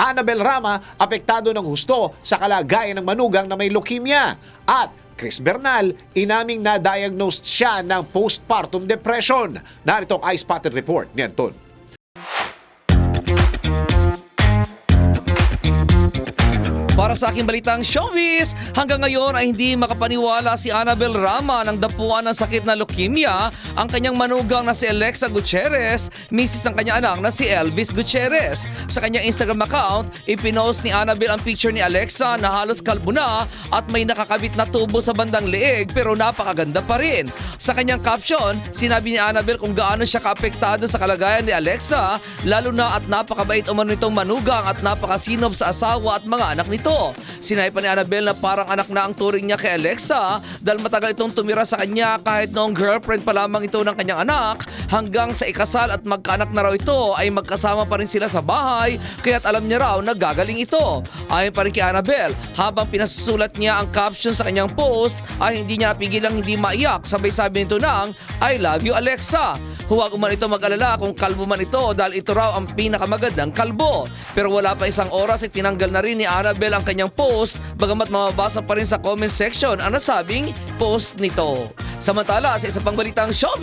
Annabel Rama apektado ng husto sa kalagayan ng manugang na may leukemia. At Chris Bernal, inaming na-diagnosed siya ng postpartum depression. Narito ang eye-spotted report ni Anton. Para sa aking balitang showbiz, hanggang ngayon ay hindi makapaniwala si Annabel Rama ng dapuan ng sakit na leukemia ang kanyang manugang na si Alexa Gutierrez, misis ang kanyang anak na si Elvis Gutierrez. Sa kanyang Instagram account, ipinost ni Annabel ang picture ni Alexa na halos kalbo na at may nakakabit na tubo sa bandang leeg pero napakaganda pa rin. Sa kanyang caption, sinabi ni Annabel kung gaano siya kaapektado sa kalagayan ni Alexa, lalo na at napakabait umano nitong manugang at napakasinob sa asawa at mga anak nito. Sinabi pa ni Annabel na parang anak na ang turing niya kay Alexa dahil matagal itong tumira sa kanya kahit noong girlfriend pa lamang ito ng kanyang anak hanggang sa ikasal at magkaanak na raw ito ay magkasama pa rin sila sa bahay kaya't alam niya raw na gagaling ito. Ayon pa rin kay Annabel, habang pinasusulat niya ang caption sa kanyang post ay hindi niya napigilang hindi maiyak sabay sabi nito ng I love you Alexa. Huwag man ito mag-alala kung kalbo man ito dahil ito raw ang pinakamagandang kalbo. Pero wala pa isang oras ay tinanggal na rin ni Annabel ang kanyang post bagamat mababasa pa rin sa comment section ang nasabing post nito. Samantala sa isa pang balitang showbiz,